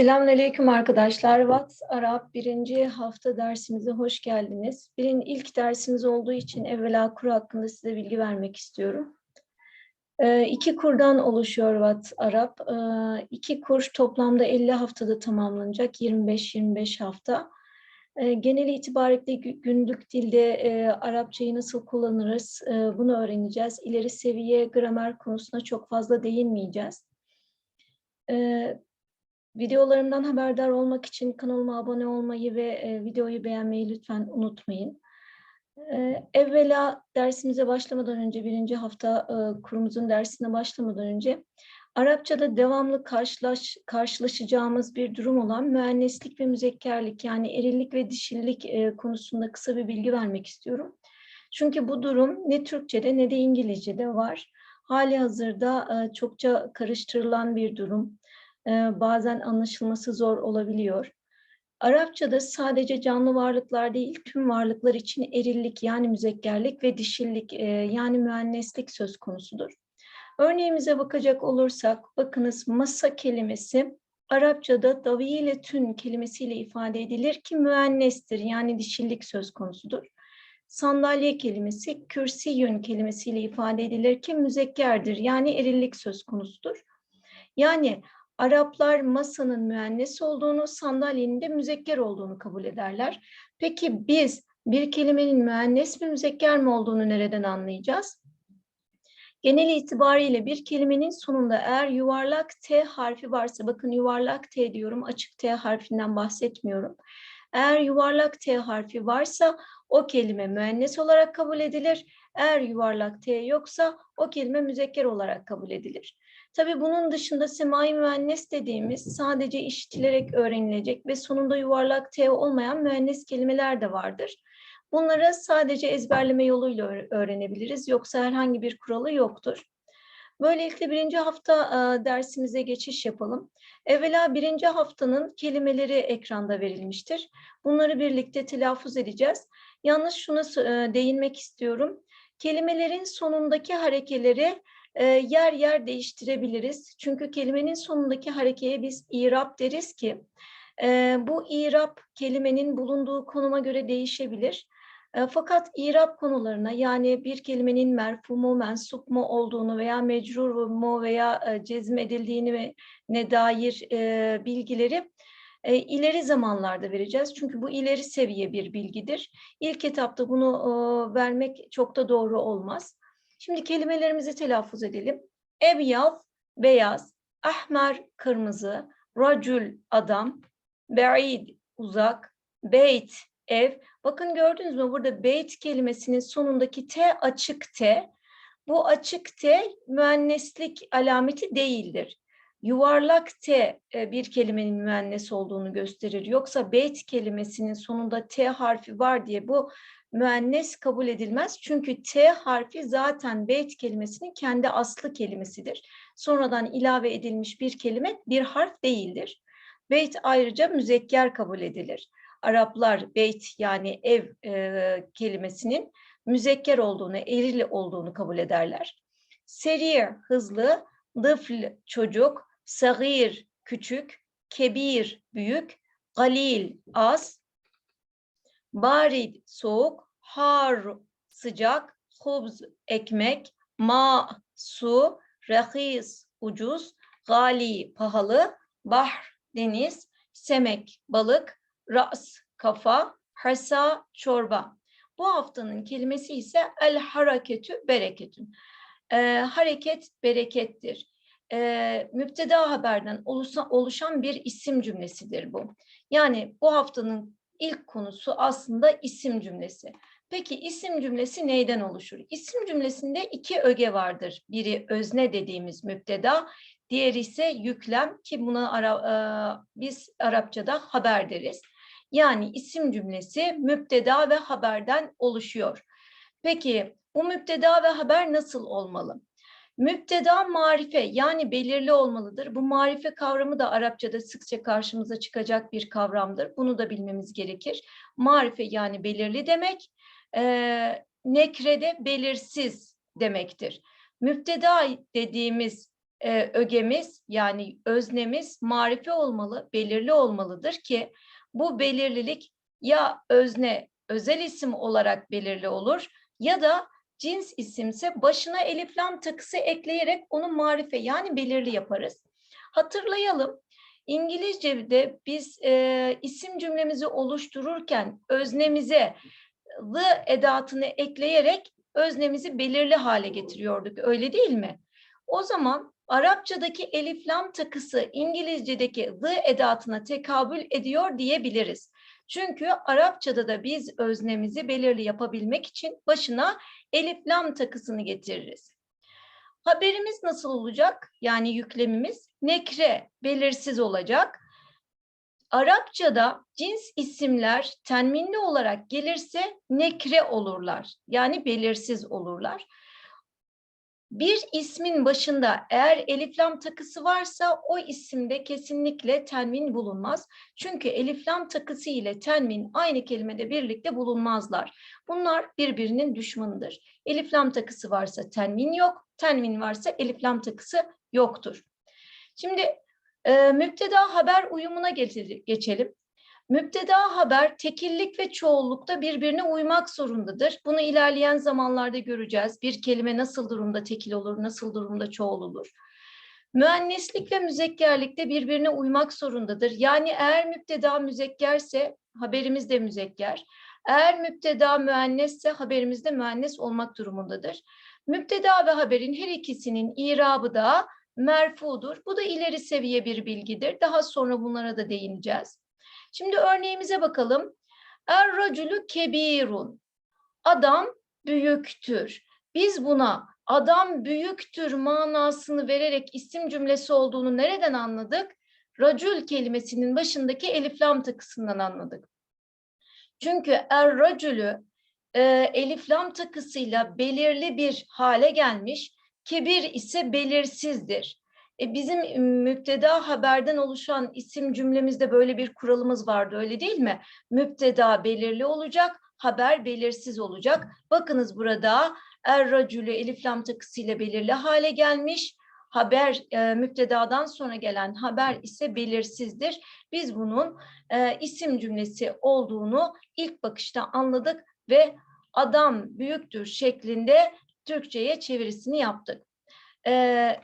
Selamünaleyküm arkadaşlar. What's Arap birinci hafta dersimize hoş geldiniz. Birin ilk dersimiz olduğu için evvela kur hakkında size bilgi vermek istiyorum. Ee, iki kurdan oluşuyor What's Arap. Ee, iki kur toplamda 50 haftada tamamlanacak. 25-25 hafta. Ee, genel itibariyle gü- günlük dilde e, Arapçayı nasıl kullanırız e, bunu öğreneceğiz. İleri seviye gramer konusuna çok fazla değinmeyeceğiz. Ee, Videolarımdan haberdar olmak için kanalıma abone olmayı ve e, videoyu beğenmeyi lütfen unutmayın. E, evvela dersimize başlamadan önce, birinci hafta e, kurumuzun dersine başlamadan önce Arapçada devamlı karşılaş, karşılaşacağımız bir durum olan müenneslik ve müzekkerlik yani erillik ve dişillik e, konusunda kısa bir bilgi vermek istiyorum. Çünkü bu durum ne Türkçe'de ne de İngilizce'de var. Hali hazırda e, çokça karıştırılan bir durum e, bazen anlaşılması zor olabiliyor. Arapçada sadece canlı varlıklar değil, tüm varlıklar için erillik yani müzekkerlik ve dişillik e, yani müenneslik söz konusudur. Örneğimize bakacak olursak, bakınız masa kelimesi Arapçada davile tün kelimesiyle ifade edilir ki müennestir yani dişillik söz konusudur. Sandalye kelimesi kürsiyün kelimesiyle ifade edilir ki müzekkerdir yani erillik söz konusudur. Yani Araplar masanın müennes olduğunu, sandalyenin de müzekker olduğunu kabul ederler. Peki biz bir kelimenin müennes mi müzekker mi olduğunu nereden anlayacağız? Genel itibariyle bir kelimenin sonunda eğer yuvarlak T harfi varsa, bakın yuvarlak T diyorum, açık T harfinden bahsetmiyorum. Eğer yuvarlak T harfi varsa o kelime müennes olarak kabul edilir. Eğer yuvarlak T yoksa o kelime müzekker olarak kabul edilir. Tabii bunun dışında semai müennes dediğimiz sadece işitilerek öğrenilecek ve sonunda yuvarlak T olmayan müennes kelimeler de vardır. Bunları sadece ezberleme yoluyla öğrenebiliriz. Yoksa herhangi bir kuralı yoktur. Böylelikle birinci hafta e, dersimize geçiş yapalım. Evvela birinci haftanın kelimeleri ekranda verilmiştir. Bunları birlikte telaffuz edeceğiz. Yalnız şuna e, değinmek istiyorum. Kelimelerin sonundaki harekeleri yer yer değiştirebiliriz. Çünkü kelimenin sonundaki harekeye biz irap deriz ki bu irap kelimenin bulunduğu konuma göre değişebilir. Fakat irap konularına yani bir kelimenin merfu mu, mensup mu olduğunu veya mecrur mu veya e, cezmedildiğini ve ne dair bilgileri ileri zamanlarda vereceğiz. Çünkü bu ileri seviye bir bilgidir. İlk etapta bunu vermek çok da doğru olmaz. Şimdi kelimelerimizi telaffuz edelim. Ebyaz, beyaz, ahmer, kırmızı, racül, adam, be'id, uzak, beyt, ev. Bakın gördünüz mü burada beyt kelimesinin sonundaki T açık T. Bu açık T müenneslik alameti değildir. Yuvarlak T e, bir kelimenin müennes olduğunu gösterir. Yoksa beyt kelimesinin sonunda T harfi var diye bu müennes kabul edilmez. Çünkü T harfi zaten beyt kelimesinin kendi aslı kelimesidir. Sonradan ilave edilmiş bir kelime bir harf değildir. Beyt ayrıca müzekker kabul edilir. Araplar beyt yani ev e, kelimesinin müzekker olduğunu, eril olduğunu kabul ederler. Serir hızlı, dıfl çocuk, sagir küçük, kebir büyük, galil az, barid soğuk, har sıcak, hubz ekmek, ma su, rahis ucuz, gali pahalı, bahr deniz, semek balık, ras kafa, hasa çorba. Bu haftanın kelimesi ise el hareketü bereketün. Ee, hareket berekettir. Ee, müpteda haberden oluşan, oluşan bir isim cümlesidir bu. Yani bu haftanın ilk konusu aslında isim cümlesi. Peki isim cümlesi neyden oluşur? İsim cümlesinde iki öge vardır. Biri özne dediğimiz müpteda, diğeri ise yüklem ki buna ara, e, biz Arapçada haber deriz. Yani isim cümlesi müpteda ve haberden oluşuyor. Peki bu müpteda ve haber nasıl olmalı? Müpteda marife yani belirli olmalıdır. Bu marife kavramı da Arapçada sıkça karşımıza çıkacak bir kavramdır. Bunu da bilmemiz gerekir. Marife yani belirli demek. E, nekrede belirsiz demektir. Müpteda dediğimiz e, ögemiz yani öznemiz marifi olmalı, belirli olmalıdır ki bu belirlilik ya özne özel isim olarak belirli olur ya da cins isimse başına elif lam takısı ekleyerek onu marife yani belirli yaparız. Hatırlayalım. İngilizce'de biz e, isim cümlemizi oluştururken öznemize the edatını ekleyerek öznemizi belirli hale getiriyorduk. Öyle değil mi? O zaman Arapçadaki elif lam takısı İngilizce'deki the edatına tekabül ediyor diyebiliriz. Çünkü Arapçada da biz öznemizi belirli yapabilmek için başına elif lam takısını getiririz. Haberimiz nasıl olacak? Yani yüklemimiz nekre, belirsiz olacak. Arapçada cins isimler tenminli olarak gelirse nekre olurlar. Yani belirsiz olurlar. Bir ismin başında eğer eliflam takısı varsa o isimde kesinlikle tenvin bulunmaz. Çünkü eliflam takısı ile tenvin aynı kelimede birlikte bulunmazlar. Bunlar birbirinin düşmanıdır. Eliflam takısı varsa tenvin yok, tenvin varsa eliflam takısı yoktur. Şimdi e, müpteda haber uyumuna geçelim. Müpteda haber tekillik ve çoğullukta birbirine uymak zorundadır. Bunu ilerleyen zamanlarda göreceğiz. Bir kelime nasıl durumda tekil olur, nasıl durumda çoğul olur. Müenneslik ve müzekkerlikte birbirine uymak zorundadır. Yani eğer müpteda müzekkerse haberimiz de müzekker. Eğer müpteda müennesse haberimiz de müennes olmak durumundadır. Müpteda ve haberin her ikisinin irabı da merfudur. Bu da ileri seviye bir bilgidir. Daha sonra bunlara da değineceğiz. Şimdi örneğimize bakalım. Er racülü kebirun. Adam büyüktür. Biz buna adam büyüktür manasını vererek isim cümlesi olduğunu nereden anladık? Racül kelimesinin başındaki eliflam takısından anladık. Çünkü er racülü e, eliflam takısıyla belirli bir hale gelmiş, kebir ise belirsizdir. E, bizim müpteda haberden oluşan isim cümlemizde böyle bir kuralımız vardı öyle değil mi? Müpteda belirli olacak, haber belirsiz olacak. Bakınız burada er racülü elif lam takısıyla belirli hale gelmiş. Haber e, müptedadan sonra gelen haber ise belirsizdir. Biz bunun e, isim cümlesi olduğunu ilk bakışta anladık ve adam büyüktür şeklinde Türkçe'ye çevirisini yaptık. E,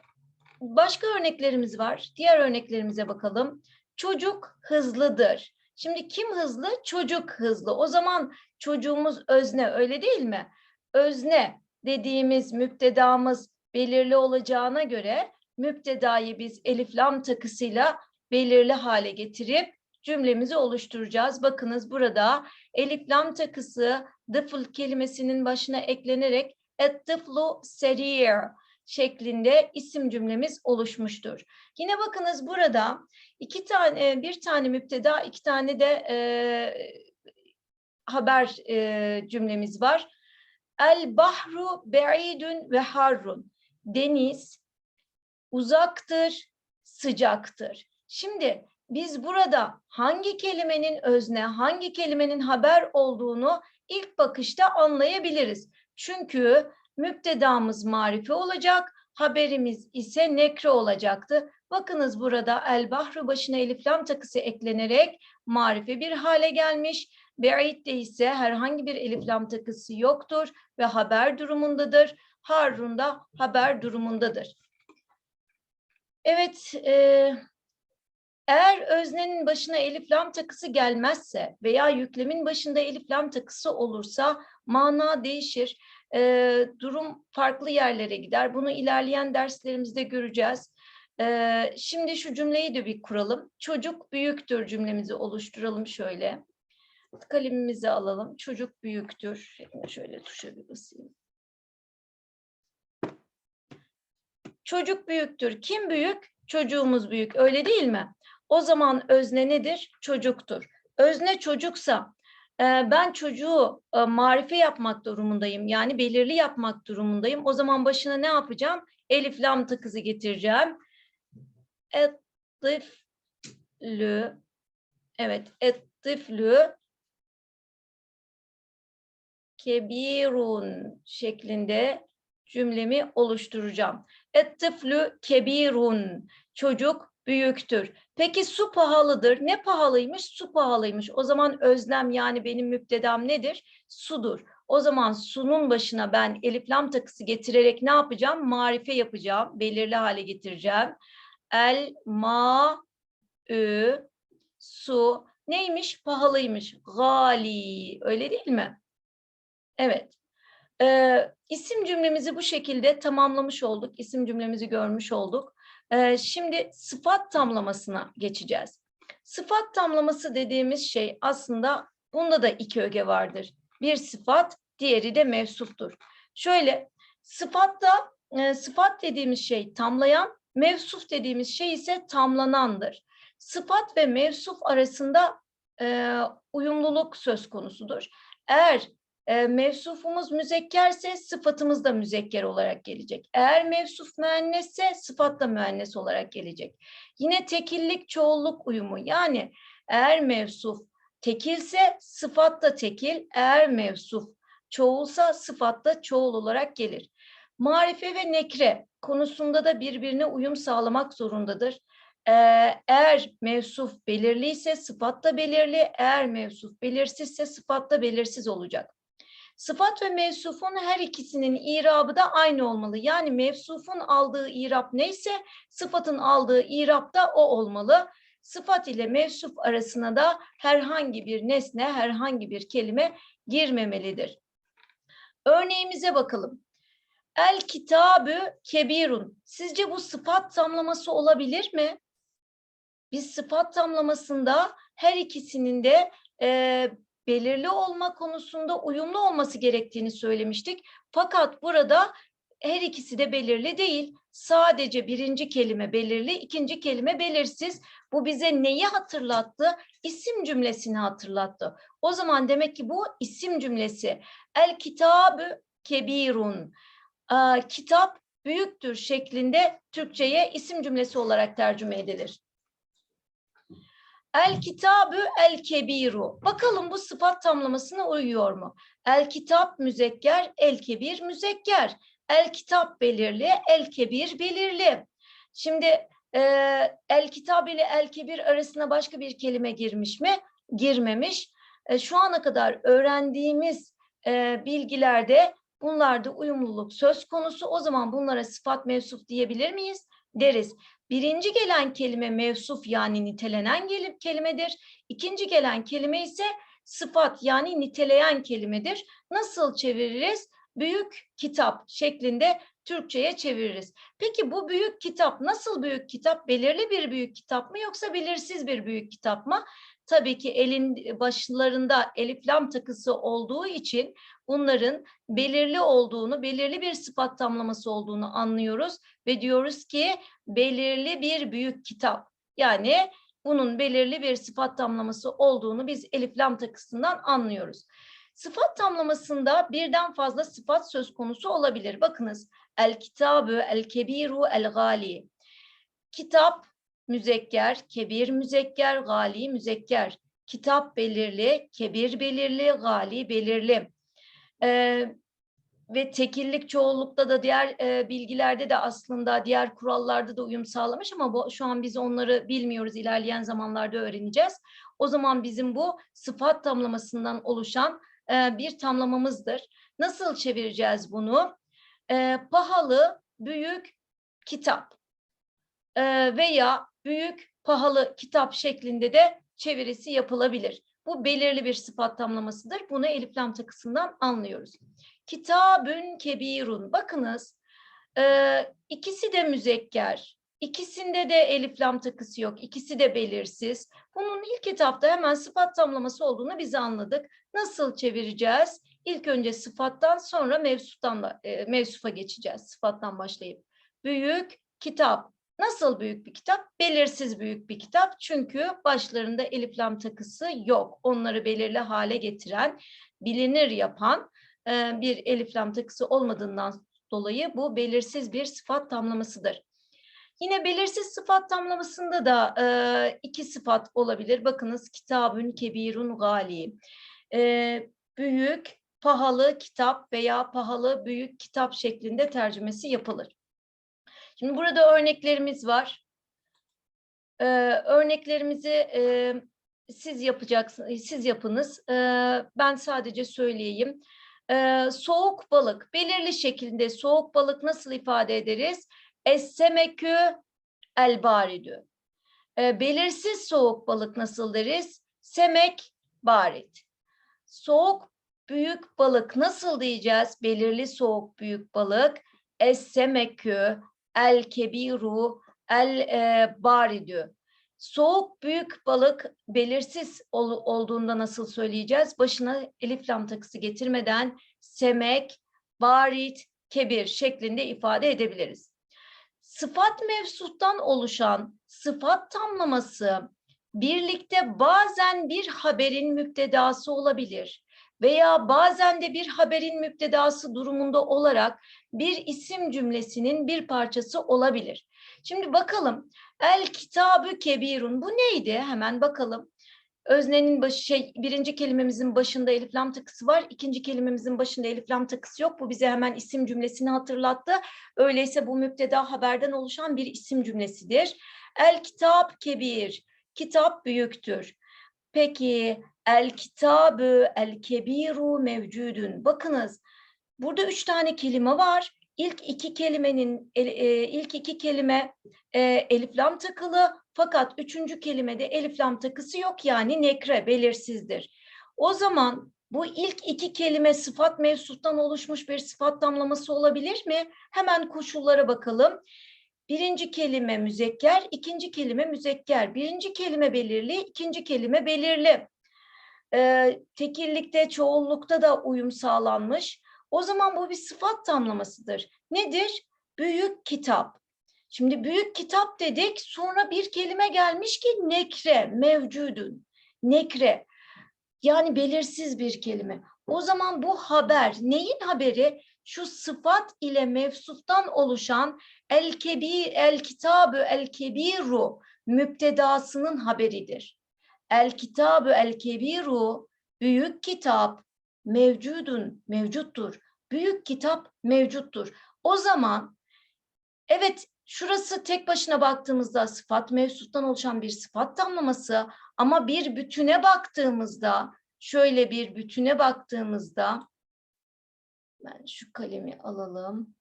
Başka örneklerimiz var. Diğer örneklerimize bakalım. Çocuk hızlıdır. Şimdi kim hızlı? Çocuk hızlı. O zaman çocuğumuz özne öyle değil mi? Özne dediğimiz müptedamız belirli olacağına göre müptedayı biz elif lam takısıyla belirli hale getirip cümlemizi oluşturacağız. Bakınız burada elif lam takısı dıfıl kelimesinin başına eklenerek et dıflu serir şeklinde isim cümlemiz oluşmuştur. Yine bakınız burada iki tane bir tane müpteda iki tane de e, haber e, cümlemiz var. El bahru be'idun ve harrun. Deniz uzaktır, sıcaktır. Şimdi biz burada hangi kelimenin özne, hangi kelimenin haber olduğunu ilk bakışta anlayabiliriz. Çünkü müptedamız marife olacak, haberimiz ise nekre olacaktı. Bakınız burada el bahru başına elif lam takısı eklenerek marife bir hale gelmiş. Be'id ise herhangi bir elif lam takısı yoktur ve haber durumundadır. Harun da haber durumundadır. Evet, e, eğer öznenin başına elif lam takısı gelmezse veya yüklemin başında elif lam takısı olursa mana değişir e, durum farklı yerlere gider. Bunu ilerleyen derslerimizde göreceğiz. E, şimdi şu cümleyi de bir kuralım. Çocuk büyüktür cümlemizi oluşturalım şöyle. Kalemimizi alalım. Çocuk büyüktür. Şöyle tuşa bir basayım. Çocuk büyüktür. Kim büyük? Çocuğumuz büyük. Öyle değil mi? O zaman özne nedir? Çocuktur. Özne çocuksa ben çocuğu marife yapmak durumundayım. Yani belirli yapmak durumundayım. O zaman başına ne yapacağım? Elif lam takızı getireceğim. Ettiflü Evet, ettiflü kebirun şeklinde cümlemi oluşturacağım. Ettiflü kebirun. Çocuk büyüktür. Peki su pahalıdır. Ne pahalıymış? Su pahalıymış. O zaman özlem yani benim müptedam nedir? Sudur. O zaman sunun başına ben elif lam takısı getirerek ne yapacağım? Marife yapacağım. Belirli hale getireceğim. El ma ü su neymiş? Pahalıymış. Gali. Öyle değil mi? Evet. Ee, isim cümlemizi bu şekilde tamamlamış olduk. İsim cümlemizi görmüş olduk. Ee, şimdi sıfat tamlamasına geçeceğiz. Sıfat tamlaması dediğimiz şey aslında bunda da iki öge vardır. Bir sıfat, diğeri de mevsuftur. Şöyle sıfatta e, sıfat dediğimiz şey tamlayan, mevsuf dediğimiz şey ise tamlanandır. Sıfat ve mevsuf arasında e, uyumluluk söz konusudur. Eğer e, mevsufumuz müzekkerse sıfatımız da müzekker olarak gelecek. Eğer mevsuf müennesse sıfat da müennes olarak gelecek. Yine tekillik çoğulluk uyumu yani eğer mevsuf tekilse sıfat da tekil, eğer mevsuf çoğulsa sıfat da çoğul olarak gelir. Marife ve nekre konusunda da birbirine uyum sağlamak zorundadır. Ee, eğer mevsuf belirliyse sıfat da belirli, eğer mevsuf belirsizse sıfat da belirsiz olacak. Sıfat ve mevsufun her ikisinin irabı da aynı olmalı. Yani mevsufun aldığı irap neyse sıfatın aldığı irap da o olmalı. Sıfat ile mevsuf arasına da herhangi bir nesne, herhangi bir kelime girmemelidir. Örneğimize bakalım. El kitabı kebirun. Sizce bu sıfat tamlaması olabilir mi? Biz sıfat tamlamasında her ikisinin de e, belirli olma konusunda uyumlu olması gerektiğini söylemiştik. Fakat burada her ikisi de belirli değil. Sadece birinci kelime belirli, ikinci kelime belirsiz. Bu bize neyi hatırlattı? İsim cümlesini hatırlattı. O zaman demek ki bu isim cümlesi. El kitabı kebirun. Aa, kitap büyüktür şeklinde Türkçe'ye isim cümlesi olarak tercüme edilir. El kitabı el kebiru. Bakalım bu sıfat tamlamasına uyuyor mu? El kitap müzekker, el kebir müzekker. El kitap belirli, el kebir belirli. Şimdi e, el kitap ile el kebir arasına başka bir kelime girmiş mi? Girmemiş. E, şu ana kadar öğrendiğimiz e, bilgilerde bunlarda uyumluluk söz konusu. O zaman bunlara sıfat mevsuf diyebilir miyiz? Deriz. Birinci gelen kelime mevsuf yani nitelenen kelimedir. İkinci gelen kelime ise sıfat yani niteleyen kelimedir. Nasıl çeviririz? Büyük kitap şeklinde Türkçe'ye çeviririz. Peki bu büyük kitap nasıl büyük kitap? Belirli bir büyük kitap mı yoksa belirsiz bir büyük kitap mı? Tabii ki elin başlarında elif lam takısı olduğu için bunların belirli olduğunu, belirli bir sıfat tamlaması olduğunu anlıyoruz ve diyoruz ki belirli bir büyük kitap. Yani bunun belirli bir sıfat tamlaması olduğunu biz elif lam takısından anlıyoruz. Sıfat tamlamasında birden fazla sıfat söz konusu olabilir. Bakınız el kitabı, el kebiru, el gali. Kitap müzekker, kebir müzekker, gali müzekker. Kitap belirli, kebir belirli, gali belirli. Ee, ve tekillik çoğunlukta da diğer e, bilgilerde de aslında diğer kurallarda da uyum sağlamış ama bu, şu an biz onları bilmiyoruz. İlerleyen zamanlarda öğreneceğiz. O zaman bizim bu sıfat tamlamasından oluşan e, bir tamlamamızdır. Nasıl çevireceğiz bunu? E, pahalı, büyük kitap e, veya büyük, pahalı kitap şeklinde de çevirisi yapılabilir. Bu belirli bir sıfat tamlamasıdır. Bunu elif lam takısından anlıyoruz. Kitabün kebirun. Bakınız e, ikisi de müzekker. İkisinde de elif lam takısı yok. İkisi de belirsiz. Bunun ilk etapta hemen sıfat tamlaması olduğunu biz anladık. Nasıl çevireceğiz? İlk önce sıfattan sonra mevsuftan e, mevsufa geçeceğiz. Sıfattan başlayıp. Büyük kitap. Nasıl büyük bir kitap? Belirsiz büyük bir kitap. Çünkü başlarında elif lam takısı yok. Onları belirli hale getiren, bilinir yapan e, bir elif lam takısı olmadığından dolayı bu belirsiz bir sıfat tamlamasıdır. Yine belirsiz sıfat tamlamasında da e, iki sıfat olabilir. Bakınız kitabün kebirun gali. E, büyük, pahalı kitap veya pahalı büyük kitap şeklinde tercümesi yapılır. Şimdi burada örneklerimiz var. Ee, örneklerimizi e, siz yapacaksınız, siz yapınız. Ee, ben sadece söyleyeyim. Ee, soğuk balık, belirli şekilde soğuk balık nasıl ifade ederiz? Essemekü el baridü. Ee, belirsiz soğuk balık nasıl deriz? Semek barit. Soğuk büyük balık nasıl diyeceğiz? Belirli soğuk büyük balık. Essemekü el kebiru el e, baridü. Soğuk büyük balık belirsiz ol- olduğunda nasıl söyleyeceğiz? Başına elif lam takısı getirmeden semek, barit, kebir şeklinde ifade edebiliriz. Sıfat mevsuttan oluşan sıfat tamlaması birlikte bazen bir haberin müptedası olabilir veya bazen de bir haberin müptedası durumunda olarak bir isim cümlesinin bir parçası olabilir. Şimdi bakalım El kitabı kebirun. Bu neydi? Hemen bakalım. Öznenin başı şey birinci kelimemizin başında elif lam takısı var. ikinci kelimemizin başında elif lam takısı yok. Bu bize hemen isim cümlesini hatırlattı. Öyleyse bu müpteda haberden oluşan bir isim cümlesidir. El kitap kebir. Kitap büyüktür. Peki el kitabı el kebiru mevcudun. Bakınız burada üç tane kelime var. İlk iki kelimenin e, e, ilk iki kelime e, elif lam takılı fakat üçüncü kelimede elif lam takısı yok yani nekre belirsizdir. O zaman bu ilk iki kelime sıfat mevsuttan oluşmuş bir sıfat damlaması olabilir mi? Hemen koşullara bakalım. Birinci kelime müzekker, ikinci kelime müzekker. Birinci kelime belirli, ikinci kelime belirli. Ee, tekillikte, çoğullukta da uyum sağlanmış. O zaman bu bir sıfat tamlamasıdır. Nedir? Büyük kitap. Şimdi büyük kitap dedik sonra bir kelime gelmiş ki nekre, mevcudun. Nekre. Yani belirsiz bir kelime. O zaman bu haber neyin haberi? Şu sıfat ile mevsuftan oluşan el kebir, el kitabı, el kebiru müptedasının haberidir. El kitabı, el kebiru büyük kitap mevcudun, mevcuttur. Büyük kitap mevcuttur. O zaman evet şurası tek başına baktığımızda sıfat mevsuttan oluşan bir sıfat tamlaması ama bir bütüne baktığımızda şöyle bir bütüne baktığımızda ben şu kalemi alalım.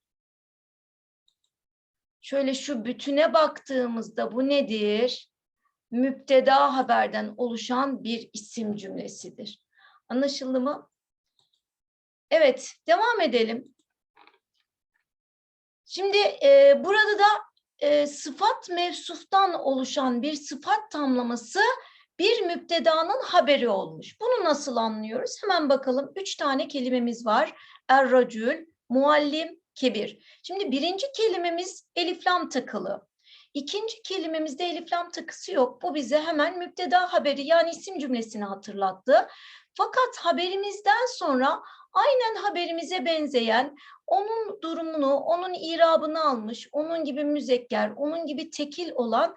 Şöyle şu bütüne baktığımızda bu nedir? Müpteda haberden oluşan bir isim cümlesidir. Anlaşıldı mı? Evet, devam edelim. Şimdi e, burada da e, sıfat mevsuftan oluşan bir sıfat tamlaması bir müptedanın haberi olmuş. Bunu nasıl anlıyoruz? Hemen bakalım. Üç tane kelimemiz var. Er-racül, muallim, kebir. Şimdi birinci kelimemiz eliflam takılı. İkinci kelimemizde eliflam takısı yok. Bu bize hemen müpteda haberi yani isim cümlesini hatırlattı. Fakat haberimizden sonra aynen haberimize benzeyen onun durumunu, onun irabını almış, onun gibi müzekker, onun gibi tekil olan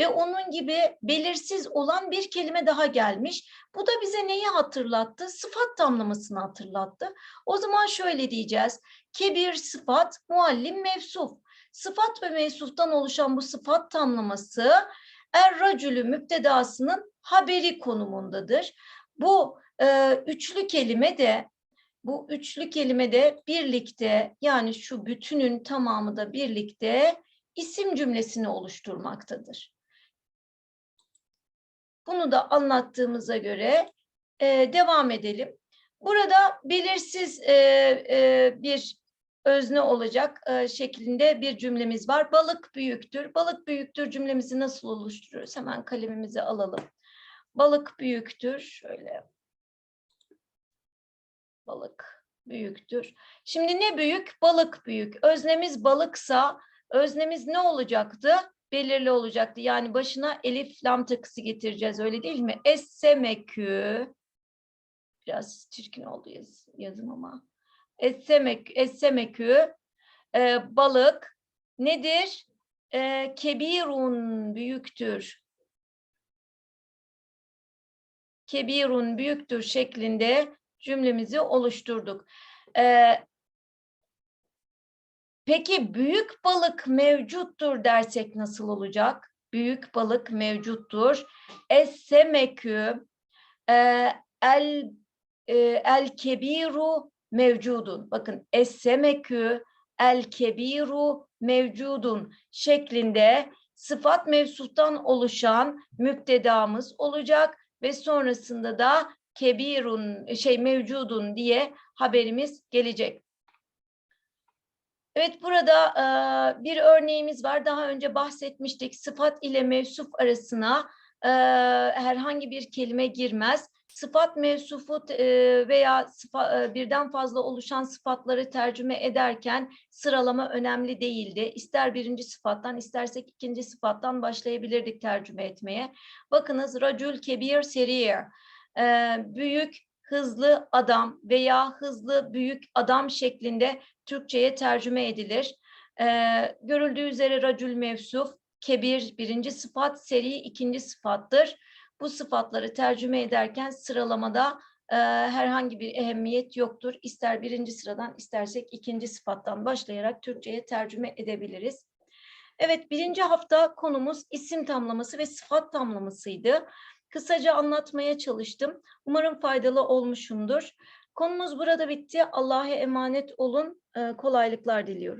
ve onun gibi belirsiz olan bir kelime daha gelmiş. Bu da bize neyi hatırlattı? Sıfat tamlamasını hatırlattı. O zaman şöyle diyeceğiz. Kebir sıfat, muallim mevsuf. Sıfat ve mevsuftan oluşan bu sıfat tamlaması er-racülü müptedasının haberi konumundadır. Bu e, üçlü kelime de bu üçlü kelime de birlikte yani şu bütünün tamamı da birlikte isim cümlesini oluşturmaktadır. Bunu da anlattığımıza göre e, devam edelim. Burada belirsiz e, e, bir özne olacak e, şeklinde bir cümlemiz var. Balık büyüktür. Balık büyüktür cümlemizi nasıl oluşturuyoruz? Hemen kalemimizi alalım. Balık büyüktür. Şöyle balık büyüktür. Şimdi ne büyük? Balık büyük. Öznemiz balıksa öznemiz ne olacaktı? Belirli olacaktı. Yani başına elif lam takısı getireceğiz öyle değil mi? Essemekü biraz çirkin oldu yaz, yazım ama. Essemek, essemekü e, balık nedir? E, kebirun büyüktür. Kebirun büyüktür şeklinde cümlemizi oluşturduk. Ee, peki büyük balık mevcuttur dersek nasıl olacak? Büyük balık mevcuttur. Es-semekü e, el e, el kebiru mevcudun. Bakın es-semekü el kebiru mevcudun şeklinde sıfat mevsuftan oluşan müptedamız olacak ve sonrasında da kebirun şey mevcudun diye haberimiz gelecek. Evet burada e, bir örneğimiz var. Daha önce bahsetmiştik. Sıfat ile mevsuf arasına e, herhangi bir kelime girmez. Sıfat mevsufu e, veya sıfa, e, birden fazla oluşan sıfatları tercüme ederken sıralama önemli değildi. İster birinci sıfattan istersek ikinci sıfattan başlayabilirdik tercüme etmeye. Bakınız racül kebir serir. E, büyük hızlı adam veya hızlı büyük adam şeklinde Türkçe'ye tercüme edilir. Ee, görüldüğü üzere racül mevsuf, kebir birinci sıfat, seri ikinci sıfattır. Bu sıfatları tercüme ederken sıralamada e, herhangi bir ehemmiyet yoktur. İster birinci sıradan istersek ikinci sıfattan başlayarak Türkçe'ye tercüme edebiliriz. Evet birinci hafta konumuz isim tamlaması ve sıfat tamlamasıydı. Kısaca anlatmaya çalıştım. Umarım faydalı olmuşumdur. Konumuz burada bitti. Allah'a emanet olun. Ee, Kolaylıklar diliyorum.